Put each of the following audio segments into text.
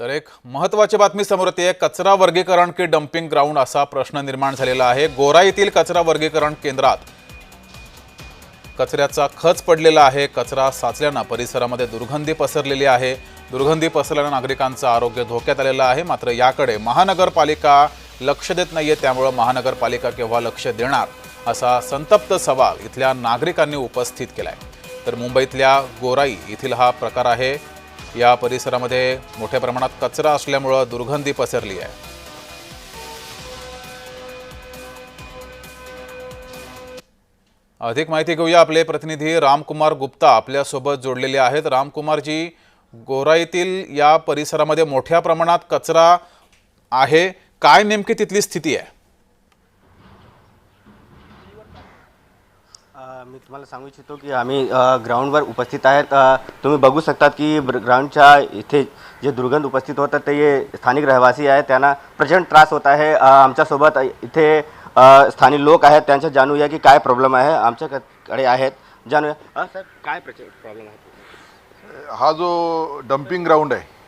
तर एक महत्वाची बातमी समोर येते. कचरा वर्गीकरण की डम्पिंग ग्राउंड असा प्रश्न निर्माण झालेला आहे. गोरा येथील कचरा वर्गीकरण केंद्रात कचऱ्याचा खच पडलेला आहे. कचरा साचल्यानं परिसरामध्ये दुर्गंधी पसरलेली आहे. दुर्गंधी पसरल्यानं नागरिकांचं आरोग्य धोक्यात आलेलं आहे. मात्र याकडे महानगरपालिका लक्ष देत नाहीये. त्यामुळं महानगरपालिका केव्हा लक्ष देणार असा संतप्त सवाल इथल्या नागरिकांनी उपस्थित केला आहे तर मुंबईतल्या गोराई येथील हा प्रकार आहे. या परिसरामध्ये मोठ्या प्रमाणात कचरा असल्यामुळं दुर्गंधी पसरली आहे. अधिक माहिती घेऊया आपले प्रतिनिधी रामकुमार गुप्ता आपल्यासोबत जोडलेले आहेत. रामकुमारजी गोराईतील या परिसरामध्ये मोठ्या प्रमाणात कचरा आहे. काय नेमकी तिथली स्थिती आहे? मी तुम्हाला सांगू इच्छितो की आम्ही ग्राउंडवर उपस्थित आहेत. तुम्ही बघू शकतात की ग्राउंडच्या इथे जे दुर्गंध उपस्थित होतात ते स्थानिक रहिवासी आहेत. त्यांना प्रचंड त्रास होत आहे. आमच्यासोबत इथे स्थानिक लोक आहेत. त्यांच्या जाणूया की काय प्रॉब्लेम आहे. आमच्याकडे आहेत. जाणूया. सर काय प्रॉब्लेम आहे? हा जो डम्पिंग ग्राउंड आहे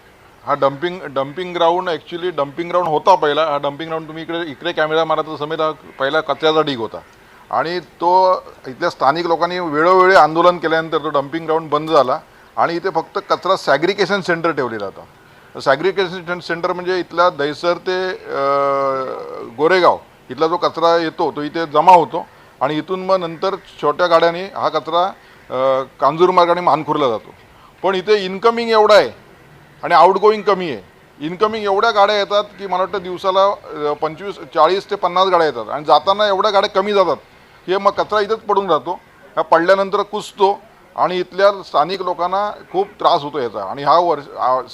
हा dumping dumping ground actually dumping ground होता पहिला. हा डम्पिंग ग्राउंड तुम्ही इकडे इकडे कॅमेरा मारा तर समेत हा पहिला कचऱ्याचा ढीग होता. आणि तो इथल्या स्थानिक लोकांनी वेळोवेळी आंदोलन केल्यानंतर तो डम्पिंग ग्राउंड बंद झाला आणि इथे फक्त कचरा सॅग्रिकेशन सेंटर ठेवलेला होता. सॅग्रिकेशन सेंटर म्हणजे इथला दहिसर ते गोरेगाव इथला जो कचरा येतो तो इथे जमा होतो आणि इथून मग नंतर छोट्या गाड्याने हा कचरा अं, कांजूर मार्गाने मानखुरला जातो. पण इथे इन्कमिंग एवढा आहे आणि आउटगोईंग कमी आहे. इन्कमिंग एवढ्या गाड्या येतात की मला वाटतं दिवसाला पंचवीस चाळीस ते पन्नास गाड्या येतात आणि जाताना एवढ्या गाड्या कमी जातात. हे मग कचरा इथंच पडून राहतो. ह्या पडल्यानंतर कुसतो आणि इथल्या स्थानिक लोकांना खूप त्रास होतो याचा. आणि हा वर्ष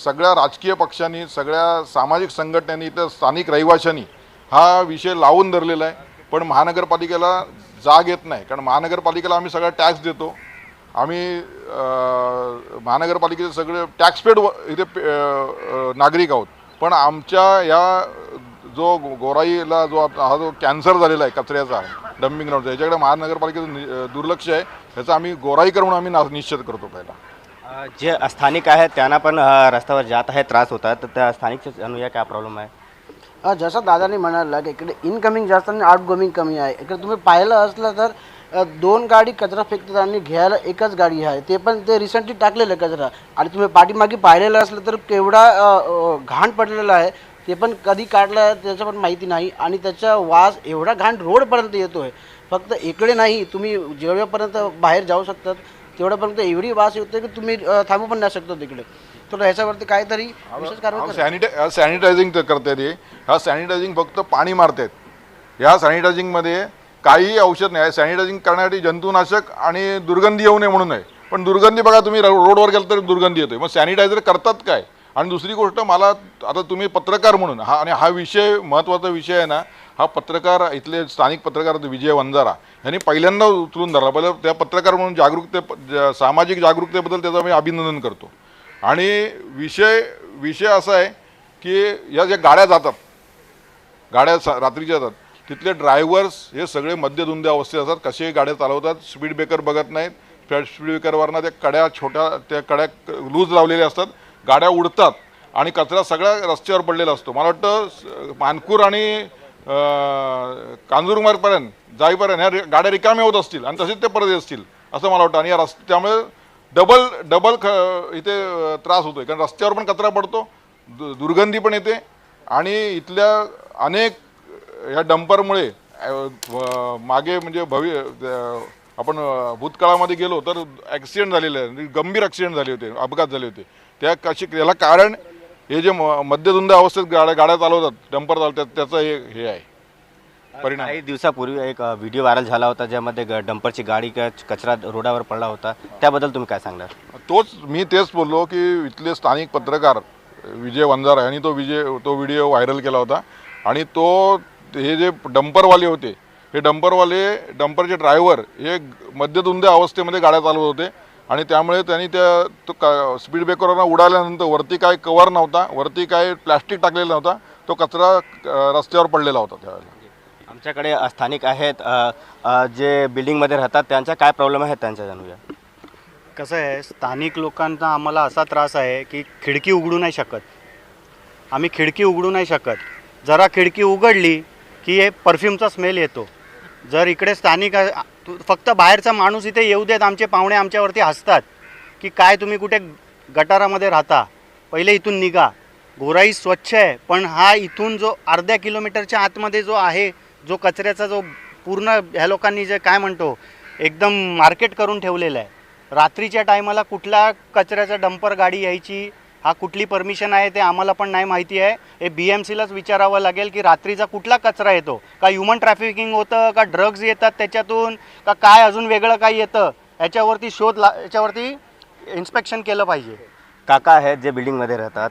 सगळ्या राजकीय पक्षांनी सगळ्या सामाजिक संघटनांनी इथल्या स्थानिक रहिवाशांनी हा विषय लावून धरलेला आहे. पण महानगरपालिकेला जाग येत नाही. कारण महानगरपालिकेला आम्ही सगळा टॅक्स देतो. आम्ही महानगरपालिकेचे सगळे टॅक्स पेड इथे नागरिक आहोत. पण आमच्या या जो गोराईला जो आप- हा जो कॅन्सर झालेला आहे कचऱ्याचा डम्पिंग ग्राउंडचा याच्याकडे महानगरपालिकेचं दुर्लक्ष आहे. ह्याचा आम्ही गोराईकर म्हणून आम्ही ना- निश्चित करतो पहिला. जे स्थानिक आहेत त्यांना पण रस्त्यावर जात आहे त्रास होतात तर त्या स्थानिक जाणूया काय प्रॉब्लेम आहे? हा, जसं दादानी म्हणाला की इकडे इनकमिंग जास्त आणि आउटगोइंग कमी आहे. इकडे तुम्ही पाहिलं असलं तर दोन गाडी कचरा फेकतात आणि घ्यायला एकच गाडी आहे. ते पण ते रिसेंटली टाकलेलं आहे कचरा. आणि तुम्ही पाठीमागे पाहिलेलं असलं तर केवढा घाण पडलेला आहे. ते पण कधी काढलं त्याचं पण माहिती नाही आणि त्याचा वास एवढा घाण रोडपर्यंत येतो आहे फक्त इकडे नाही तुम्ही जेवढ्यापर्यंत बाहेर जाऊ शकतात तेवढ्यापर्यंत एवढी वास येतो की तुम्ही थांबू पण नाही शकतो तिकडे. तर ह्याच्यावरती काहीतरी विशेष कारवाई करा. सॅनिटाय सॅनिटायझिंग करतायत हे. ह्या सॅनिटायझिंग फक्त पाणी मारतायत ह्या सॅनिटायझिंगमध्ये काही औषध नाही. सॅनिटायझिंग करण्यासाठी जंतुनाशक आणि दुर्गंधी येऊ नये म्हणून आहे. पण दुर्गंधी बघा तुम्ही रोडवर गेलं तर दुर्गंधी येतोय. मग सॅनिटायझर करतात काय? आणि दुसरी गोष्ट मला आता तुम्ही पत्रकार म्हणून हा आणि हा विषय महत्त्वाचा विषय आहे ना हा पत्रकार इथले स्थानिक पत्रकार विजय वंजारा यांनी पहिल्यांदा उचलून धरला. पहिलं त्या पत्रकार म्हणून जागरूकते सामाजिक जागरूकतेबद्दल त्याचं मी अभिनंदन करतो. आणि विषय विषय असा आहे की या ज्या गाड्या जातात गाड्या सा रात्रीच्या जातात तिथले ड्रायव्हर्स हे सगळे मद्यधुंद अवस्थेत असतात. कसे गाड्या चालवतात स्पीड ब्रेकर बघत नाहीत. फ्लॅट स्पीड ब्रेकरवरनं त्या कड्या छोट्या त्या कड्या लूज लावलेल्या असतात. गाड्या उडतात आणि कचरा सगळ्या रस्त्यावर पडलेला असतो. मला वाटतं मानकूर आणि कांजूरमार्गपर्यंत जाईपर्यंत ह्या गाड्या रिकाम्या होत असतील आणि तसेच ते परत असतील असं मला वाटतं. आणि या रस्त्यामुळे डबल डबल ख इथे त्रास त्रास होतोय. कारण रस्त्यावर पण कचरा पडतो दु दुर्गंधी पण येते आणि इथल्या अनेक या डंपरमुळे मागे म्हणजे भवि आपण भूतकाळामध्ये गेलो तर ॲक्सिडेंट झालेले आहे गंभीर ॲक्सिडेंट झाले होते अपघात झाले होते. त्या कशी याला कारण हे जे म- मध्यधुंद अवस्थेत गाड्या गाड्या चालवतात डंपर चालवतात त्याचं हे हे आहे. परिणाम. काही दिवसापूर्वी एक व्हिडिओ व्हायरल झाला होता ज्यामध्ये ग- डंपरची गाडी क- कचरा रोडावर पडला होता. त्याबद्दल तुम्ही काय सांगणार? तोच मी तेच बोललो की इथले स्थानिक पत्रकार विजय वंजारा यांनी तो विजय तो व्हिडिओ व्हायरल केला होता. आणि तो हे जे डंपरवाले होते हे डंपरवाले डंपरचे ड्रायव्हर हे मध्यधुंद अवस्थेमध्ये गाड्या चालवत होते. आणि त्यामुळे त्यांनी त्या तो का स्पीड ब्रेकरवरनं उडाल्यानंतर वरती काय कवर नव्हता वरती काय प्लॅस्टिक टाकलेला नव्हता तो कचरा रस्त्यावर पडलेला होता त्यावेळेला. आमच्याकडे स्थानिक आहेत जे बिल्डिंगमध्ये राहतात त्यांचा काय प्रॉब्लेम आहे त्यांचा जाणूया? कसं आहे स्थानिक लोकांचा आम्हाला असा त्रास आहे की खिडकी उघडू नाही शकत. आम्ही खिडकी उघडू नाही शकत. जरा खिडकी उघडली की हे परफ्यूमचा स्मेल येतो. जर इकडे स्थानिक तू- फक्त बाहेरचा माणूस इथे येऊ देत आमचे पाहुणे आमच्यावरती हसतात. की काय तुम्ही कुठे गटारामध्ये राहता? पहिले इथून निघा. गोराई स्वच्छ आहे पण हा इथून जो अर्ध्या किलोमीटरच्या आतमध्ये जो आहे जो कचऱ्याचा जो पूर्ण ह्या लोकांनी जे काय म्हणतो एकदम मार्केट करून ठेवलेलं आहे. रात्रीच्या टायमाला कुठल्या कचऱ्याचा डंपर गाडी यायची हा कुठली परमिशन आहे ते आम्हाला पण नाही माहिती आहे. हे बी एम सीलाच विचारावं लागेल की रात्रीचा कुठला कचरा येतो? का ह्युमन ट्रॅफिकिंग होतं का ड्रग्ज येतात त्याच्यातून का काय अजून वेगळं काही येतं? याच्यावरती शोध ला याच्यावरती इन्स्पेक्शन केलं पाहिजे. काका आहेत जे बिल्डिंगमध्ये राहतात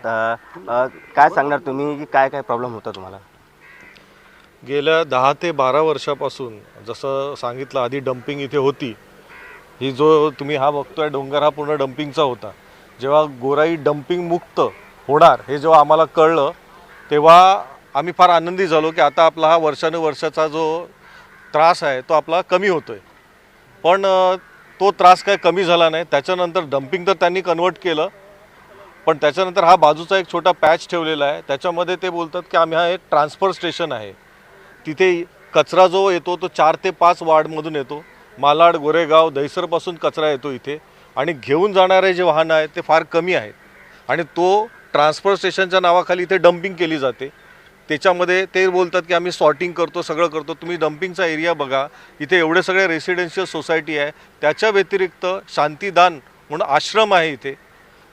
काय सांगणार तुम्ही? की काय काय प्रॉब्लेम होता तुम्हाला? गेल्या दहा ते बारा वर्षापासून जसं सांगितलं आधी डम्पिंग इथे होती. ही जो तुम्ही हा बघतोय डोंगर हा पूर्ण डम्पिंगचा होता. जेव्हा गोराई डम्पिंग मुक्त होणार हे जेव्हा आम्हाला कळलं तेव्हा आम्ही फार आनंदी झालो की आता आपला हा वर्षानुवर्षाचा जो त्रास आहे तो आपला कमी होतो आहे पण तो त्रास काय कमी झाला नाही. त्याच्यानंतर डम्पिंग तर त्यांनी कन्वर्ट केलं. पण त्याच्यानंतर हा बाजूचा एक छोटा पॅच ठेवलेला आहे. त्याच्यामध्ये ते बोलतात की आम्ही हा एक ट्रान्सफर स्टेशन आहे. तिथे कचरा जो येतो तो चार ते पाच वार्डमधून येतो. मालाड गोरेगाव दहिसरपासून कचरा येतो इथे. आणि घेऊन जाणारे जे वाहनं आहेत ते फार कमी आहेत. आणि तो ट्रान्सफर स्टेशनच्या नावाखाली इथे डम्पिंग केली जाते. त्याच्यामध्ये ते बोलतात की आम्ही सॉर्टिंग करतो सगळं करतो. तुम्ही डम्पिंगचा एरिया बघा. इथे एवढे सगळे रेसिडेन्शियल सोसायटी आहे. त्याच्या व्यतिरिक्त शांतीदान म्हणून आश्रम आहे इथे.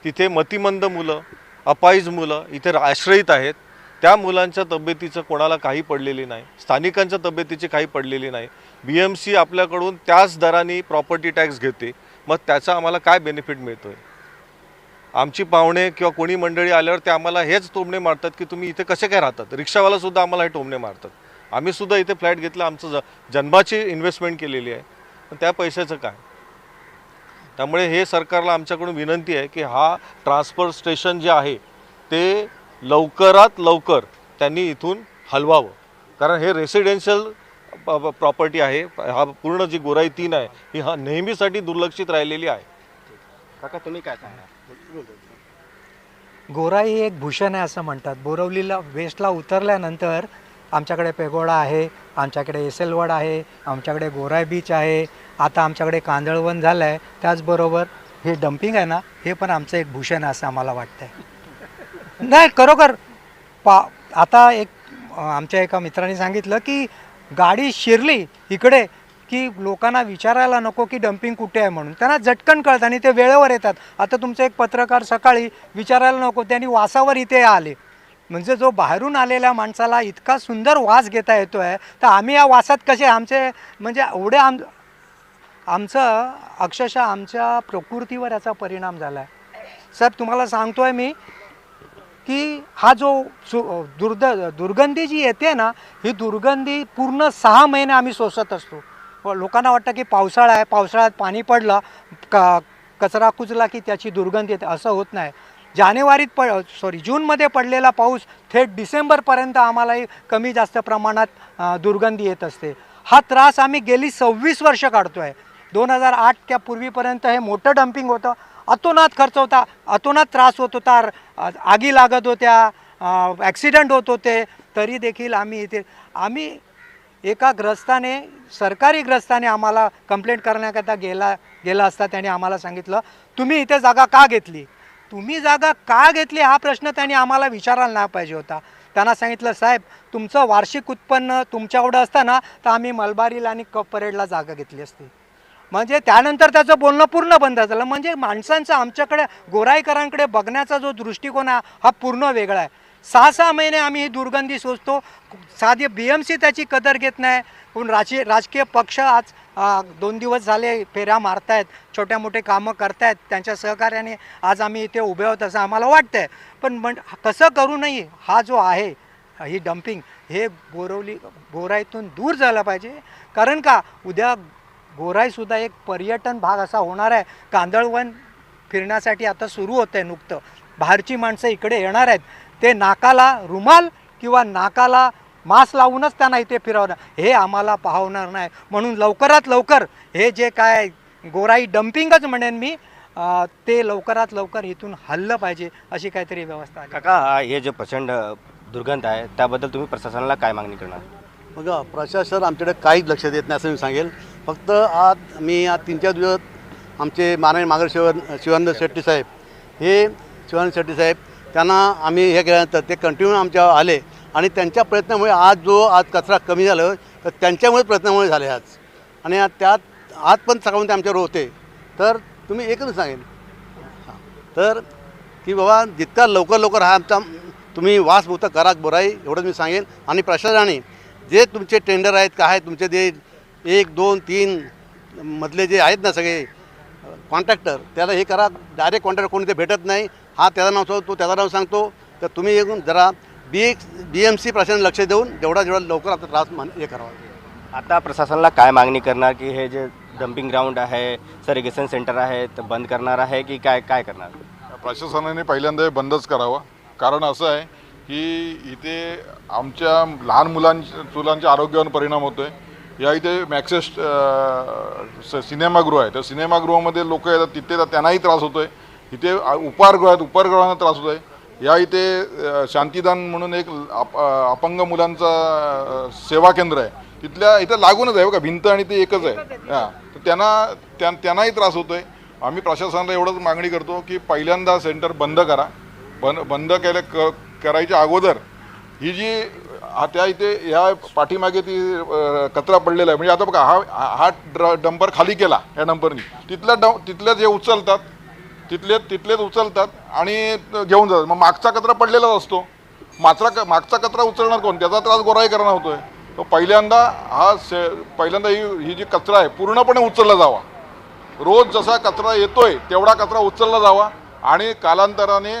तिथे मतिमंद मुलं अपाईज मुलं इथे आश्रयित आहेत. त्या मुलांच्या तब्येतीचं कोणाला काही पडलेली नाही. स्थानिकांच्या तब्येतीची काही पडलेली नाही. बी एम सी आपल्याकडून त्याच दराने प्रॉपर्टी टॅक्स घेते. मग त्याचा आम्हाला काय बेनिफिट मिळतो आहे आमची पाहुणे किंवा कोणी मंडळी आल्यावर ते आम्हाला हेच टोमणे मारतात की तुम्ही इथे कसे काय राहतात? रिक्षावालासुद्धा आम्हाला हे टोमणे मारतात. आम्हीसुद्धा इथे फ्लॅट घेतला आमचं ज जन्माची इन्व्हेस्टमेंट केलेली आहे. पण त्या पैशाचं काय? त्यामुळे हे सरकारला आमच्याकडून विनंती आहे की हा ट्रान्सफर स्टेशन जे आहे ते लवकरात लवकर त्यांनी इथून हलवावं. कारण हे रेसिडेन्शियल प्रॉपर्टी आहे. हा पूर्ण जी गोराई तीन आहे ही हा नेहमीसाठी दुर्लक्षित राहिलेली आहे. काका तुम्ही काय सांगणार? गोराई ही एक भूषण आहे असं म्हणतात. बोरवलीला वेस्टला उतरल्यानंतर आमच्याकडे पेगोडा आहे आमच्याकडे एसेलवड आहे आमच्याकडे गोराई बीच आहे आता आमच्याकडे कांदळवन झालं आहे त्याचबरोबर हे डम्पिंग आहे ना हे पण आमचं एक भूषण आहे असं आम्हाला वाटतंय. नाही खरोखर पा आता एक आमच्या एका मित्राने सांगितलं की गाडी शिरली इकडे की लोकांना विचारायला नको की डम्पिंग कुठे आहे म्हणून. त्यांना झटकन कळतं आणि ते वेळेवर येतात. आता तुमचे एक पत्रकार सकाळी विचारायला नको त्यांनी वासावर इथे आले. म्हणजे जो बाहेरून आलेल्या माणसाला इतका सुंदर वास घेता येतो आहे तर आम्ही या वासात कसे? आमचे म्हणजे एवढे आम आमचं अक्षरशः आमच्या प्रकृतीवर याचा परिणाम झाला आहे सर तुम्हाला सांगतो आहे मी की हा जो सु दुर्द दुर्गंधी जी येते ना ही दुर्गंधी पूर्ण सहा महिने आम्ही सोसत असतो. व लोकांना वाटतं की पावसाळा आहे पावसाळ्यात पाणी पडलं का कचरा कुचला की त्याची दुर्गंधी येते असं होत नाही. जानेवारीत प सॉरी जूनमध्ये पडलेला पाऊस थेट डिसेंबरपर्यंत आम्हालाही कमी जास्त प्रमाणात दुर्गंधी येत असते. हा त्रास आम्ही गेली सव्वीस वर्ष काढतो आहे दोन हजार आठच्या पूर्वीपर्यंत हे मोठं डम्पिंग होतं. अतोनात खर्च होता अतोनात त्रास होत होता आगी लागत होत्या ॲक्सिडेंट होत होते तरी देखील आम्ही इथे आम्ही एका ग्रस्ताने सरकारी ग्रस्ताने आम्हाला कंप्लेंट करण्याकरता गेला गेला असता त्याने आम्हाला सांगितलं तुम्ही इथे जागा का घेतली? तुम्ही जागा का घेतली? हा प्रश्न त्यांनी आम्हाला विचारायला नाही पाहिजे होता. त्यांना सांगितलं साहेब तुमचं वार्षिक उत्पन्न तुमच्या एवढं असतं ना तर आम्ही मलबारीला आणि कप परेडला जागा घेतली असती. म्हणजे त्यानंतर त्याचं बोलणं पूर्ण बंद झालं. म्हणजे माणसांचा आमच्याकडे गोराईकरांकडे बघण्याचा जो दृष्टिकोन आहे हा पूर्ण वेगळा आहे. सहा सहा महिने आम्ही ही दुर्गंधी सोचतो साधी बी एम सी त्याची कदर घेत नाही. पण राजकीय राजकीय पक्ष आज दोन दिवस झाले फेऱ्या मारतायत छोट्या मोठे कामं करतायत. त्यांच्या सहकार्याने आज आम्ही इथे उभे आहोत असं आम्हाला वाटतं आहे पण म्हण कसं करू नये. हा जो आहे ही डम्पिंग हे बोरवली बोराईतून दूर झालं पाहिजे. कारण का उद्या गोराईसुद्धा एक पर्यटन भाग असा होणार आहे. कांदळवन फिरण्यासाठी आता सुरू होतं आहे नुकतं. बाहेरची माणसं इकडे येणार आहेत. ते नाकाला रुमाल किंवा नाकाला मास्क लावूनच त्यांना इथे फिरवणार. हे आम्हाला पाहवणार नाही. म्हणून लवकरात लवकर हे जे काय गोराई डम्पिंगच म्हणेन मी अ, ते लवकरात लवकर इथून हल्लं पाहिजे अशी काहीतरी व्यवस्था आली काका हा हे जे प्रचंड दुर्गंध आहे त्याबद्दल तुम्ही प्रशासनाला काय मागणी करणार? बघा प्रशासन आमच्याकडे काहीच लक्ष देत नाही असं मी सांगेल. फक्त आज मी आज तीन चार दिवस आमचे माननीय मागर शिव शिवानंद शेट्टी साहेब हे शिवानंद शेट्टी साहेब त्यांना आम्ही हे केल्यानंतर ते कंटिन्यू आमच्या आले आणि त्यांच्या प्रयत्नामुळे आज जो आज कचरा कमी झाला तर त्यांच्यामुळे प्रयत्नामुळे झाले आज. आणि आज त्यात आज पण सकाळून ते आमच्यावर होते. तर तुम्ही एकच सांगेन. तर की बाबा जितका लवकर लवकर हा आमचा तुम्ही वासभूत करा बोराई एवढंच मी सांगेन. आणि प्रशासनाने जे तुमचे टेंडर आहेत काय आहे तुमचे जे एक दोन तीन मधले जे आहेत ना सगळे कॉन्ट्रॅक्टर त्याला हे करा. डायरेक्ट कॉन्ट्रॅक्टर कोणी ते भेटत नाही. हा त्याचं नाव सांगतो त्याचं नाव सांगतो. तर तुम्ही येऊन जरा बी बी एम सी प्रशासन लक्ष देऊन जेवढा जेवढा लवकर आता त्रास मान हे करावा. आता प्रशासनाला काय मागणी करणार की हे जे डम्पिंग ग्राउंड आहे सरिगेशन सेंटर आहे तर बंद करणार आहे की काय काय करणार? प्रशासनाने पहिल्यांदा हे बंदच करावं. कारण असं आहे की इथे आमच्या लहान मुलांच्या चुलांच्या आरोग्यावर परिणाम होतो आहे या इथे मॅक्सेस स- सिनेमागृह आहे. त्या सिनेमागृहामध्ये लोक येतात तिथे त्यांनाही त्रास होतो आहे इथे उपाहारगृह आहेत उपाहारगृहांना त्रास होतो आहे या इथे शांतीदान म्हणून एक अप- अ, अपंग मुलांचा सेवा केंद्र आहे. तिथल्या इथं लागूनच आहे बघा भिंत आणि ते एकच आहे. हां. तर त्यांना त्या त्यांनाही त्रास होतो आहे आम्ही प्रशासनाला एवढंच मागणी करतो की पहिल्यांदा सेंटर बंद करा. बंद बंद केल्या क करायच्या अगोदर ही जी हा त्या इथे ह्या पाठीमागे ती कचरा पडलेला आहे. म्हणजे आता बघा हा हा ड्र डंपर खाली केला या डंपरनी. तिथल्या ड तिथल्या जे उचलतात तिथले तिथलेच उचलतात आणि घेऊन जातात. मग मागचा कचरा पडलेलाच असतो. मागचा क मागचा कचरा उचलणार कोण? त्याचा त्रास गोराई होतो होतोय. तो पहिल्यांदा हा से पहिल्यांदा ही ही जी कचरा आहे पूर्णपणे उचलला जावा. रोज जसा कचरा येतोय तेवढा कचरा उचलला जावा. आणि कालांतराने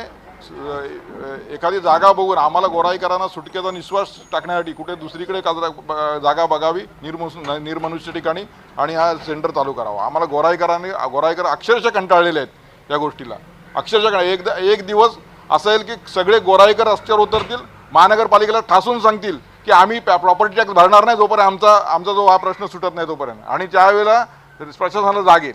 एखादी जागा बघून आम्हाला गोराईकरांना सुटकेचा निश्वास टाकण्यासाठी कुठे दुसरीकडे कचरा जागा बघावी निर्मुस निर्मनुष्य ठिकाणी आणि हा सेंटर चालू करावा. आम्हाला गोराईकरांनी गोराईकर अक्षरशः कंटाळलेले आहेत या गोष्टीला. अक्षरशः एक एकदा एक दिवस असं येईल की सगळे गोराईकर रस्त्यावर उतरतील महानगरपालिकेला ठासून सांगतील की आम्ही प्रॉपर्टी टॅक्स भरणार नाही जोपर्यंत आमचा आमचा जो हा प्रश्न सुटत नाही तोपर्यंत. आणि त्यावेळेला प्रशासनाला जागेल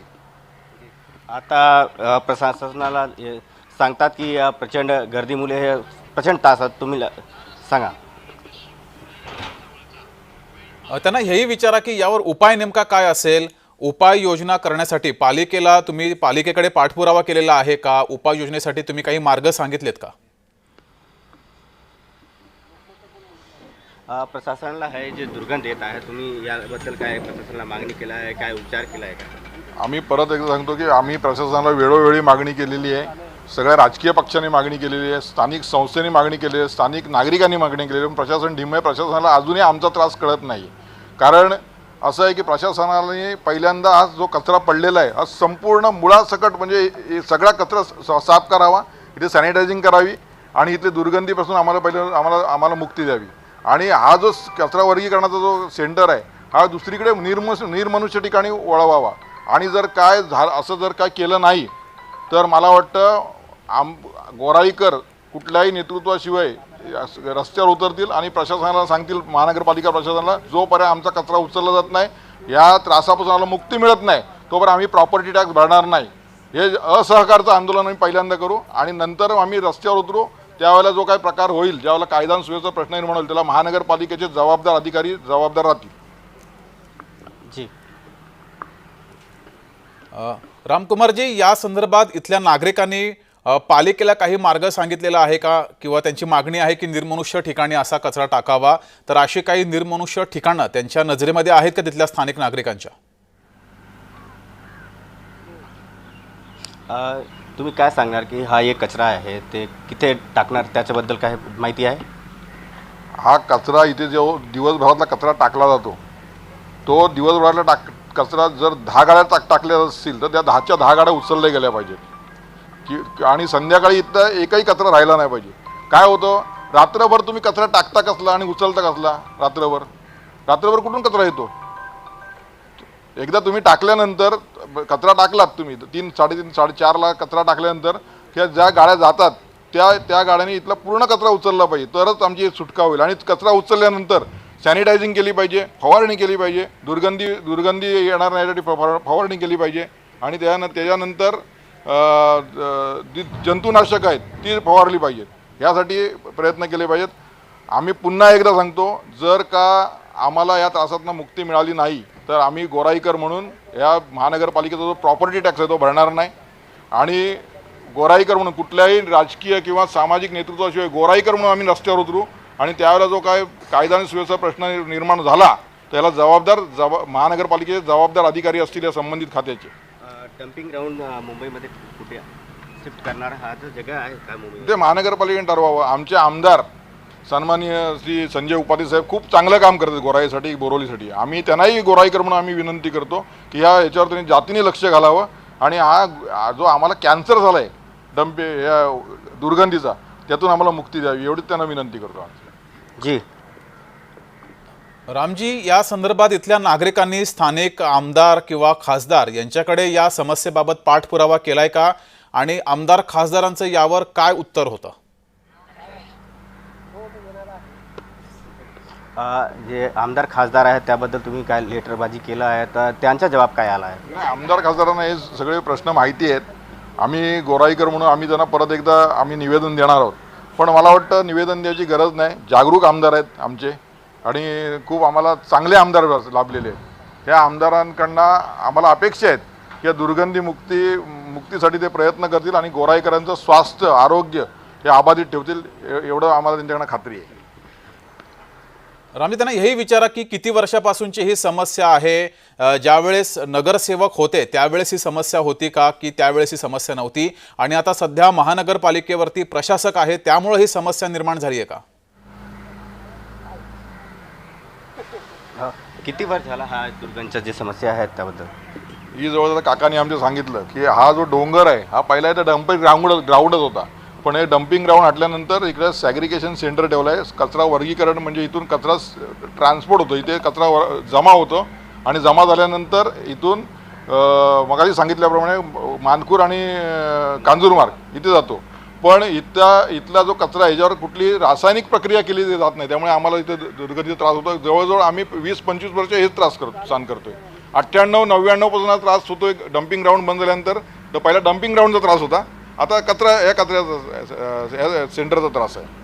आता प्रशासनाला हे सांगतात की या प्रचंड गर्दीमुळे हे प्रचंड त्रास आहेत तुम्ही ल- सांगा. त्यांना हेही विचारा की यावर उपाय नेमका काय असेल? उपाययोजना करण्यासाठी पालिकेला तुम्ही पालिकेकडे पाठपुरावा केलेला आहे का? उपाययोजनेसाठी तुम्ही काही मार्ग सांगितलेत का? प्रशासनाला हे जे दुर्गंध येत आहे तुम्ही याबद्दल काय प्रशासनाला मागणी केला आहे काय उपचार केला आहे का? आम्ही परत एकदा सांगतो की आम्ही प्रशासनाला वेळोवेळी मागणी केलेली आहे. सगळ्या राजकीय पक्षांनी मागणी केलेली आहे स्थानिक संस्थेने मागणी केलेली आहे स्थानिक नागरिकांनी मागणी केलेली आहे. प्रशासन ढिम्म आहे. प्रशासनाला अजूनही आमचा त्रास कळत नाही. कारण असं आहे की प्रशासनाने पहिल्यांदा हा जो कचरा पडलेला आहे हा संपूर्ण मुळासकट म्हणजे सगळा कचरा साफ करावा इथे सॅनिटायझिंग करावी आणि इथले दुर्गंधीपासून आम्हाला पहिलं आम्हाला आम्हाला मुक्ती द्यावी. आणि हा जो कचरा वर्गीकरणाचा जो सेंटर आहे हा दुसरीकडे निर्मस निर्मनुष्य ठिकाणी वळवावा. आणि जर काय झालं असं जर काय केलं नाही तर मला वाटतं आम गोराईकर कुठल्याही नेतृत्वाशिवाय रस्त्यावर उतरतील आणि प्रशासनाला सांगतील महानगरपालिका प्रशासनाला जोपर्यंत आमचा कचरा उचलला जात नाही या त्रासापासून आम्हाला मुक्ती मिळत नाही तोपर्यंत आम्ही प्रॉपर्टी टॅक्स भरणार नाही. हे असहकारचं आंदोलन आम्ही पहिल्यांदा करू आणि नंतर आम्ही रस्त्यावर उतरू त्यावेळेला जो काही प्रकार होईल ज्यावेळेला कायदा आणि सुव्यवस्था प्रश्न निर्माण होईल त्याला महानगरपालिकेचे जबाबदार अधिकारी जबाबदार राहतील. जी. अ, रामकुमारजी या संदर्भात इथल्या नागरिकांनी पालिकेला काही मार्ग सांगितलेला आहे का? किंवा त्यांची मागणी आहे की निर्मनुष्य ठिकाणी असा कचरा टाकावा? तर अशी काही निर्मनुष्य ठिकाणं त्यांच्या नजरेमध्ये आहेत का तिथल्या स्थानिक नागरिकांच्या? अ, तुम्ही काय सांगणार की हा एक कचरा आहे ते किथे टाकणार? त्याच्याबद्दल काय माहिती आहे? हा कचरा इथे जो दिवसभरातला कचरा टाकला जातो तो दिवसभरातला टाक कचरा जर दहा गाड्या टाक टाकल्या असतील तर त्या दहाच्या दहा गाड्या उचलल्या गेल्या पाहिजेत. की आणि संध्याकाळी इथं एकही कचरा राहिला नाही पाहिजे. काय होतं? रात्रभर तुम्ही कचरा टाकता कसला आणि उचलता कसला? रात्रभर. रात्रभर कुठून कचरा येतो? एकदा तुम्ही टाकल्यानंतर कचरा टाकलात तुम्ही तीन साडेतीन साडेचारला कचरा टाकल्यानंतर त्या ज्या गाड्या जातात त्या त्या गाड्याने इथला पूर्ण कचरा उचलला पाहिजे. तरच आमची सुटका होईल. आणि कचरा उचलल्यानंतर सॅनिटायझिंग केली पाहिजे फवारणी केली पाहिजे. दुर्गंधी दुर्गंधी येणार नाही फवार- फवारणी केली पाहिजे. आणि त्यानं त्याच्यानंतर जी जंतुनाशक आहेत ती फवारली पाहिजेत. यासाठी प्रयत्न केले पाहिजेत. आम्ही पुन्हा एकदा सांगतो जर का आम्हाला या त्रासातनं मुक्ती मिळाली नाही तर आम्ही गोराईकर म्हणून या महानगरपालिकेचा जो प्रॉपर्टी टॅक्स आहे तो भरणार नाही. आणि गोराईकर म्हणून कुठल्याही राजकीय किंवा सामाजिक नेतृत्वाशिवाय गोराईकर म्हणून आम्ही रस्त्यावर उतरू आणि त्यावेळेला जो काय कायदा आणि सुव्यवस्था प्रश्न निर्माण झाला त्याला जबाबदार जबा महानगरपालिकेचे जबाबदार अधिकारी असतील या संबंधित खात्याचे. डम्पिंग ग्राउंड मुंबईमध्ये कुठे शिफ्ट करणार हा जो जगा आहे का मुंबई ते महानगरपालिकेने ठरवावं. आमचे आमदार सन्माननीय श्री संजय उपाध्ये साहेब खूप चांगलं काम करतात गोराईसाठी बोरवलीसाठी आम्ही त्यांनाही गोराईकर म्हणून आम्ही विनंती करतो की ह्या याच्यावर त्यांनी जातीने लक्ष घालावं आणि हा जो आम्हाला कॅन्सर झाला आहे डम्पे या दुर्गंधीचा त्यातून आम्हाला मुक्ती द्यावी एवढीच त्यांना विनंती करतो जी. रामजी या संदर्भात इथल्या नागरिकांनी स्थानिक आमदार किंवा खासदार यांच्याकडे या समस्येबाबत पाठपुरावा केलाय का? आणि आमदार खासदारांचं यावर काय उत्तर होतं? अ, जे आमदार खासदार आहेत त्याबद्दल तुम्ही काय लेटरबाजी केलं आहे? तर त्यांचा जबाब काय आला आहे? नाही आमदार खासदारांना हे सगळे प्रश्न माहिती आहेत. आम्ही गोराईकर म्हणून आम्ही त्यांना परत एकदा आम्ही निवेदन देणार आहोत. पण मला वाटतं निवेदन द्यायची गरज नाही. जागरूक आमदार आहेत आमचे. आणि खूप आम्हाला चांगले आमदार लाभलेले आहेत. त्या आमदारांकडनं आम्हाला अपेक्षा आहेत की या दुर्गंधी मुक्ती मुक्तीसाठी ते प्रयत्न करतील आणि गोराईकरांचं स्वास्थ्य आरोग्य हे अबाधित ठेवतील एवढं आम्हाला त्यांच्याकडनं खात्री आहे. रामजी त्यांना हेही विचारा की किती वर्षापासूनची ही समस्या आहे? ज्यावेळेस नगरसेवक होते त्यावेळेस ही समस्या होती का? की त्यावेळेस ही समस्या नव्हती? आणि आता सध्या महानगरपालिकेवरती प्रशासक आहे त्यामुळे ही समस्या निर्माण झाली आहे का अ, किती वर्ष झाला हा दुर्गंधच्या जे समस्या आहेत त्याबद्दल? ही जवळ काकाने आमच्या सांगितलं की हा जो डोंगर आहे हा पहिला इथं डम्पिंग ग्राउंड ग्राउंडच होता. पण हे डम्पिंग ग्राउंड हटल्यानंतर इकडे सॅग्रिकेशन सेंटर ठेवलं आहे कचरा वर्गीकरण म्हणजे इथून कचरा ट्रान्सपोर्ट होतो. इथे कचरा वर- जमा होतो. आणि जमा झाल्यानंतर इथून मगाशी सांगितल्याप्रमाणे मानकूर आणि अं, कांजूरमार्ग इथे जातो. पण इथला इथला जो कचरा आहे, याच्यावर कुठली रासायनिक प्रक्रिया केली जात नाही. त्यामुळे आम्हाला इथे दुर्गतीचा त्रास होतो. जवळजवळ आम्ही वीस पंचवीस वर्ष हेच त्रास करतो सहन करतोय. अठ्ठ्याण्णव नव्याण्णवपासून हा त्रास एक डम्पिंग ग्राउंड बंद झाल्यानंतर तर पहिला डम्पिंग ग्राउंडचा त्रास होता. आता कचरा या कचऱ्याचा या सेंटरचा त्रास आहे.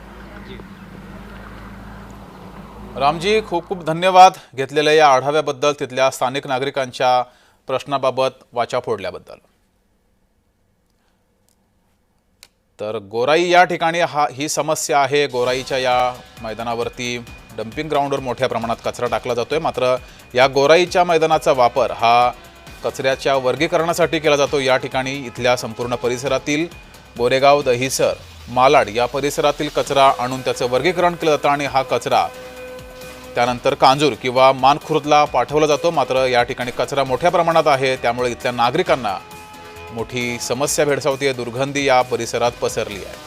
रामजी खूप खूप धन्यवाद घेतलेल्या या आढाव्याबद्दल तिथल्या स्थानिक नागरिकांच्या प्रश्नाबाबत वाचा फोडल्याबद्दल. तर गोराई या ठिकाणी हा ही समस्या आहे. गोराईच्या या मैदानावरती डम्पिंग ग्राउंडवर मोठ्या प्रमाणात कचरा टाकला जातोय. मात्र या गोराईच्या मैदानाचा वापर हा कचऱ्याच्या वर्गीकरणासाठी केला जातो. या ठिकाणी इथल्या संपूर्ण परिसरातील गोरेगाव दहिसर मालाड या परिसरातील कचरा आणून त्याचं वर्गीकरण केलं जातं आणि हा कचरा त्यानंतर कांजूर किंवा मानखुर्दला पाठवला जातो. मात्र या ठिकाणी कचरा मोठ्या प्रमाणात आहे. त्यामुळे इथल्या नागरिकांना मोठी समस्या भेडसावती आहे. दुर्गंधी या परिसरात पसरली आहे.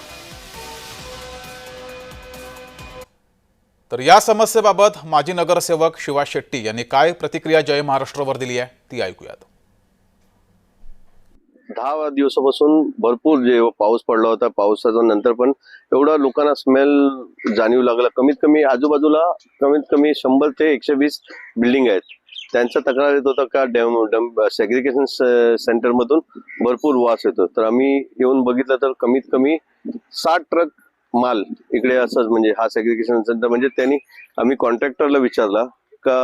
तर या समस्येबाबत माजी नगरसेवक शिवा शेट्टी यांनी काय प्रतिक्रिया जय महाराष्ट्रवर दिली आहे ती ऐकूयात. दहा दिवसापासून भरपूर जे पाऊस पडला होता पावसाचा नंतर पण एवढा लोकांना स्मेल जाणीव लागला. कमीत कमी आजूबाजूला कमीत कमी शंभर ते एकशे वीस बिल्डिंग आहेत. त्यांचा तक्रार येत होता का डॅम डॅम सेग्रिगेशन सेंटर मधून भरपूर वास येतो. तर आम्ही येऊन बघितलं तर कमीत कमी साठ ट्रक माल इकडे असंच म्हणजे हा सेग्रिगेशन सेंटर म्हणजे त्यांनी आम्ही कॉन्ट्रॅक्टरला विचारला का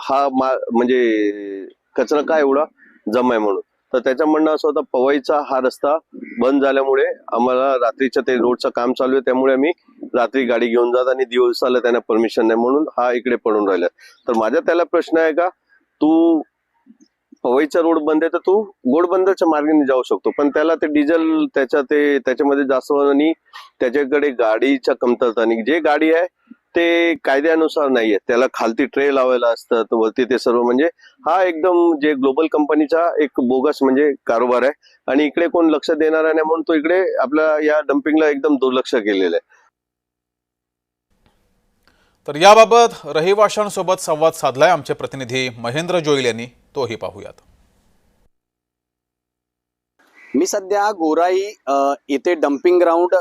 हा मा म्हणजे कचरा का एवढा जमा आहे म्हणून. तर त्याचं म्हणणं असं होतं पवईचा हा रस्ता बंद झाल्यामुळे आम्हाला रात्रीचं ते रोडचं काम चालू आहे त्यामुळे आम्ही रात्री गाडी घेऊन जात आणि दिवसाला त्यांना परमिशन नाही म्हणून हा इकडे पडून राहिला तर माझा त्याला प्रश्न आहे का तू पवईचा रोड बंद आहे तर तू गोडबंदरच्या मार्गाने जाऊ शकतो. पण त्याला ते डिझेल त्याच्या ते त्याच्यामध्ये जास्त आणि त्याच्याकडे गाडीच्या कमतरता आणि जे गाडी आहे ते कायद्यानुसार नाहीये त्याला खालती ट्रे लावायला असतात वरती ते सर्व. म्हणजे हा एकदम जे ग्लोबल कंपनीचा एक बोगस म्हणजे कारोबार आहे. आणि इकडे कोण लक्ष देणार नाही म्हणून तो इकडे आपल्या या डम्पिंगला एकदम दुर्लक्ष केलेलं आहे. तर याबाबत रहिवाशांसोबत संवाद साधलाय आमचे प्रतिनिधी महेंद्र जोईल यांनी. तोही पाहूयात. मी सध्या गोराई येथे डम्पिंग ग्राउंड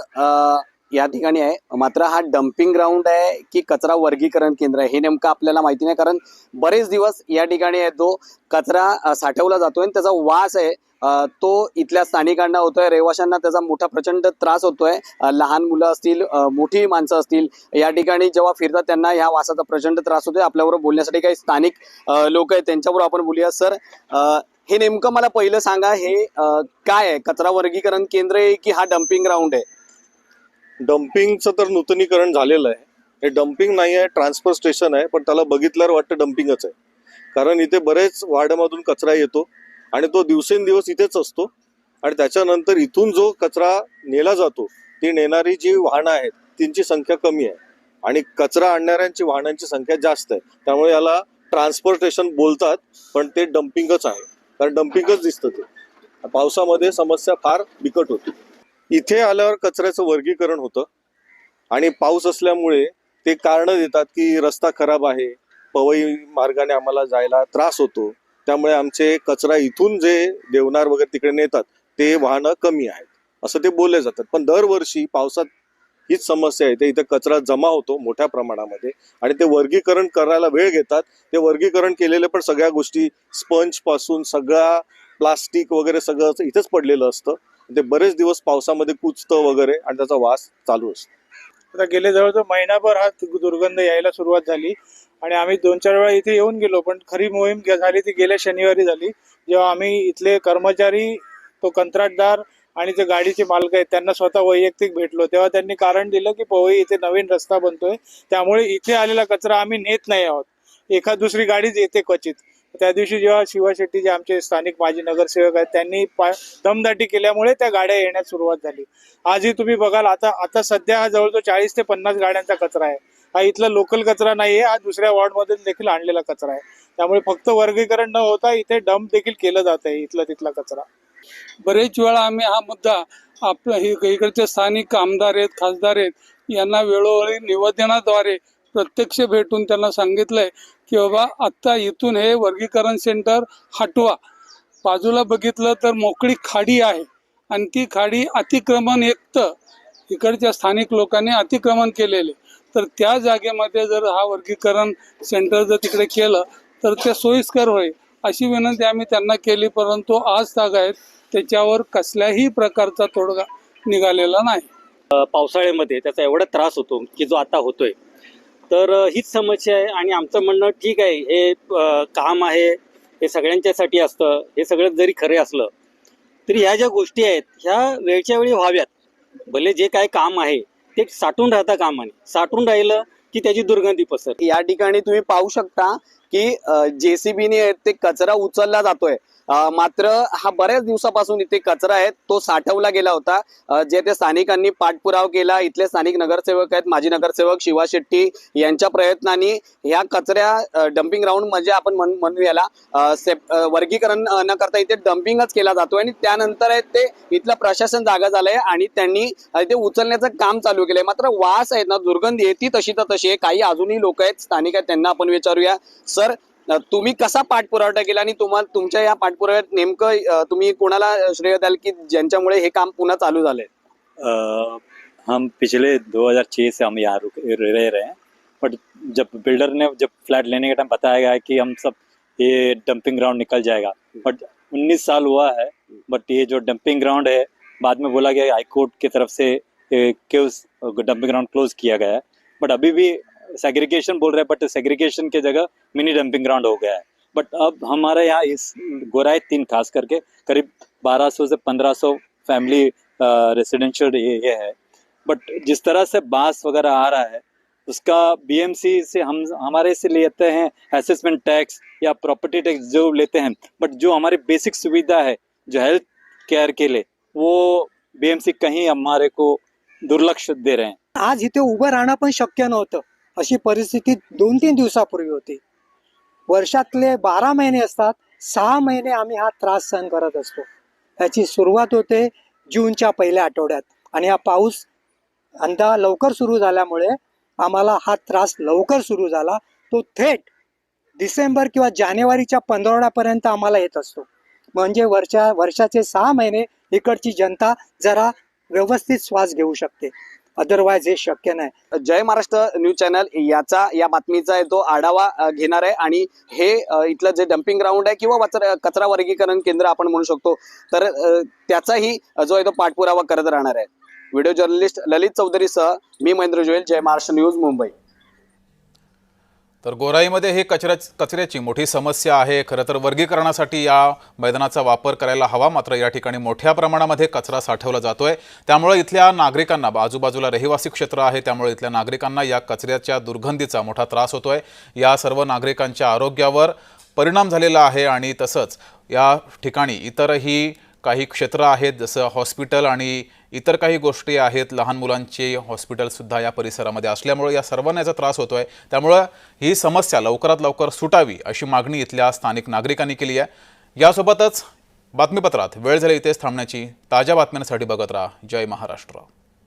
या ठिकाणी आहे. मात्र हा डम्पिंग ग्राउंड आहे की कचरा वर्गीकरण केंद्र आहे हे नेमकं आपल्याला माहिती नाही. कारण बरेच दिवस या ठिकाणी आहे तो कचरा साठवला जातोय आणि त्याचा वास आहे. तो इथल्या स्थानिकांना होतोय रहिवाशांना त्याचा मोठा प्रचंड त्रास होतोय. लहान मुलं असतील मोठी माणसं असतील या ठिकाणी जेव्हा फिरतात त्यांना ह्या वासाचा प्रचंड त्रास होतोय. आपल्याबरोबर बोलण्यासाठी काही स्थानिक लोक आहेत त्यांच्याबरोबर आपण बोलूया. सर हे नेमकं मला पहिलं सांगा हे काय आहे? कचरा वर्गीकरण केंद्र आहे की हा डम्पिंग ग्राउंड आहे? डम्पिंगचं तर नूतनीकरण झालेलं आहे. हे डम्पिंग नाही आहे ट्रान्सफर स्टेशन आहे पण त्याला बघितल्यावर वाटतं डम्पिंगच आहे. कारण इथे बरेच वाड्यामधून कचरा येतो. आणि तो दिवसेंदिवस इथेच असतो. आणि त्याच्यानंतर इथून जो कचरा नेला जातो ती नेणारी जी वाहनं आहेत त्यांची संख्या कमी आहे. आणि कचरा आणणाऱ्यांची वाहनांची संख्या जास्त आहे. त्यामुळे याला ट्रान्सपोर्टेशन बोलतात पण ते डम्पिंगच आहे. कारण डम्पिंगच दिसतं ते. पावसामध्ये समस्या फार बिकट होती. इथे आल्यावर कचऱ्याचं वर्गीकरण होतं. आणि पाऊस असल्यामुळे ते कारणं देतात की रस्ता खराब आहे पवई मार्गाने आम्हाला जायला त्रास होतो. त्यामुळे आमचे कचरा इथून जे देवनार वगैरे तिकडे नेतात ते वाहनं कमी आहेत. असं ते बोलले जातात. पण दरवर्षी पावसात हीच समस्या आहे. ते इथे कचरा जमा होतो मोठ्या प्रमाणामध्ये आणि ते वर्गीकरण करायला वेळ घेतात. ते वर्गीकरण केलेले पण सगळ्या गोष्टी स्पंजपासून सगळा प्लास्टिक वगैरे सगळं इथेच पडलेलं असतं. ते बरेच दिवस पावसामध्ये कुचतं वगैरे आणि त्याचा वास चालू असतो. आता गेले जवळजवळ महिनाभर हा दुर्गंध यायला सुरुवात झाली. आणि आम्ही दोन चार वेळा इथे येऊन गेलो पण खरी मोहीम झाली ती गेल्या शनिवारी झाली. जेव्हा आम्ही इथले कर्मचारी तो कंत्राटदार आणि जे गाडीचे मालक आहेत त्यांना स्वतः वैयक्तिक भेटलो. तेव्हा त्यांनी कारण दिलं की पवई इथे नवीन रस्ता बनतोय. त्यामुळे इथे आलेला कचरा आम्ही नेत नाही आहोत. एखाद दुसरी गाडीच येते क्वचित. त्या दिवशी जेव्हा शिवा शेट्टी जे आमचे स्थानिक माजी नगरसेवक आहेत त्यांनी पा दमदाटी केल्यामुळे त्या गाड्या येण्यास सुरुवात झाली. आजही तुम्ही बघाल आता आता सध्या हा जवळजवळ चाळीस ते पन्नास गाड्यांचा कचरा आहे. हा इथला लोकल कचरा नाहीये हा दुसऱ्या वॉर्डमधून देखील आणलेला कचरा आहे. त्यामुळे फक्त वर्गीकरण न होता इथे डंप देखील केलं जात आहे इथला तिथला कचरा. बरेच वेळा आम्ही हा मुद्दा आपल्या इकडचे स्थानिक आमदार आहेत खासदार आहेत यांना वेळोवेळी निवेदनाद्वारे प्रत्यक्ष भेटून त्यांना सांगितलंय की बाबा आत्ता इथून हे वर्गीकरण सेंटर हटवा. बाजूला बघितलं तर मोकळी खाडी आहे आणि ती खाडी अतिक्रमण एकतं इकडच्या स्थानिक लोकांनी अतिक्रमण केलेले. तर त्या जागेमध्ये जर हा वर्गीकरण सेंटर जर तिकडे केलं तर ते सोयीस्कर होईल अशी विनंती आम्ही त्यांना केली परंतु आज ताग आहेत त्याच्यावर कसल्याही प्रकारचा तोडगा निघालेला नाही. पावसाळ्यामध्ये त्याचा एवढा त्रास होतो की जो आता होतोय. तर हीच समस्या आहे आणि आमचं म्हणणं ठीक आहे हे काम आहे हे सगळ्यांच्यासाठी असतं हे सगळं जरी खरे असलं तरी ह्या ज्या गोष्टी आहेत ह्या वेळच्या वेळी व्हाव्यात. भले जे काय काम आहे ते साठून राहता कामाने. साठून राहिलं की त्याची दुर्गंधी पसर या ठिकाणी तुम्ही पाहू शकता की जेसीबीने ते कचरा उचलला जातोय. मात्र हा बऱ्याच दिवसापासून इथे कचरा आहे. तो साठवला गेला होता. जे ते स्थानिकांनी पाठपुराव केला इथले स्थानिक नगरसेवक आहेत माजी नगरसेवक शिवा शेट्टी यांच्या प्रयत्नांनी ह्या कचऱ्या डम्पिंग ग्राउंड म्हणजे आपण म्हणू याला सेप- वर्गीकरण न करता इथे डम्पिंगच केला जातोय आणि त्यानंतर आहे ते इथलं प्रशासन जागा झालंय आणि त्यांनी ते उचलण्याचं काम चालू केलंय. मात्र वास आहेत ना दुर्गंधी आहे ती तशी तर तशी आहे. काही अजूनही लोक आहेत स्थानिक आहेत त्यांना आपण विचारूया. सर तुम्ही कसा पाठपुरावा केला आणि तुम्हाला तुमच्या या पाठपुराव्यात नेमकं तुम्ही कोणाला श्रेय द्याल की ज्यांच्यामुळे हे काम पुन्हा चालू झाले हम पिछले 2006 से हम यहाँ रह रहे हैं बट जब बिल्डर ने जब फ्लैट लेने के टाइम बताया गया कि हम सब ये डंपिंग ग्राउंड निकल जाएगा बट 19 साल हुआ है बट ये जो डंपिंग ग्राउंड है बाद में बोला गया हाई कोर्ट की तरफ से ये, डंपिंग ग्राउंड क्लोज किया गया है बट अभी भी सेग्रीगेशन बोल रहे हैं बट सेग्रीगेशन के जगह मिनी डंपिंग ग्राउंड हो गया है। बट अब हमारे यहाँ इस गोराई तीन, खास करके करीब 1200 से 1500 फैमिली रेसिडेंशियल ये है। बट जिस तरह से बाँस वगैरह आ रहा है, उसका बीएमसी से हम, हमारे से लेते हैं असेसमेंट टैक्स या प्रॉपर्टी टैक्स जो लेते हैं। बट जो हमारी बेसिक सुविधा है, जो हेल्थ केयर के लिए, वो बीएमसी कहीं हमारे को दुर्लक्ष दे रहे हैं। आज इथे उभं राहणं पण शक्य नव्हतं। अशी परिस्थिती दोन तीन दिवसापूर्वी होती. वर्षातले बारा महिने असतात सहा महिने आम्ही हा त्रास सहन करत असतो. याची सुरुवात होते जूनच्या पहिल्या आठवड्यात आणि हा पाऊस अंदा लवकर सुरू झाल्यामुळे आम्हाला हा त्रास लवकर सुरू झाला. तो थेट डिसेंबर किंवा जानेवारीच्या पंधरवड्यापर्यंत आम्हाला येत असतो. म्हणजे वर्षा वर्षाचे सहा महिने इकडची जनता जरा व्यवस्थित श्वास घेऊ शकते. अदरवाईज हे शक्य नाही. जय महाराष्ट्र न्यूज चॅनल याचा या बातमीचा आहे तो आढावा घेणार आहे. आणि हे इथलं जे डम्पिंग ग्राउंड आहे किंवा कचरा वर्गीकरण केंद्र आपण म्हणू शकतो तर त्याचाही जो आहे तो पाठपुरावा करत राहणार आहे. व्हिडिओ जर्नलिस्ट ललित चौधरीसह मी महेंद्र जोयल जय महाराष्ट्र न्यूज मुंबई. तर गोराईमध्ये ही कचऱ्या कचऱ्याची मोठी समस्या आहे. खरं तर वर्गीकरणासाठी या मैदानाचा वापर करायला हवा. मात्र या ठिकाणी मोठ्या प्रमाणामध्ये कचरा साठवला जातोय. त्यामुळे इथल्या नागरिकांना आजूबाजूला रहिवासी क्षेत्र आहे त्यामुळे इथल्या नागरिकांना या कचऱ्याच्या दुर्गंधीचा मोठा त्रास होतोय. या सर्व नागरिकांच्या आरोग्यावर परिणाम झालेला आहे आणि तसंच या ठिकाणी इतरही काही क्षेत्र आहेत जसं हॉस्पिटल आणि इतर काही गोष्टी आहेत लहान मुलांचे हॉस्पिटलसुद्धा या परिसरामध्ये असल्यामुळे या सर्वांना याचा त्रास होतो आहे त्यामुळं ही समस्या लवकरात लवकर सुटावी अशी मागणी इथल्या स्थानिक नागरिकांनी केली आहे. यासोबतच बातमीपत्रात वेळ झाली इथेच थांबण्याची. ताज्या बातम्यांसाठी बघत राहा. जय महाराष्ट्र.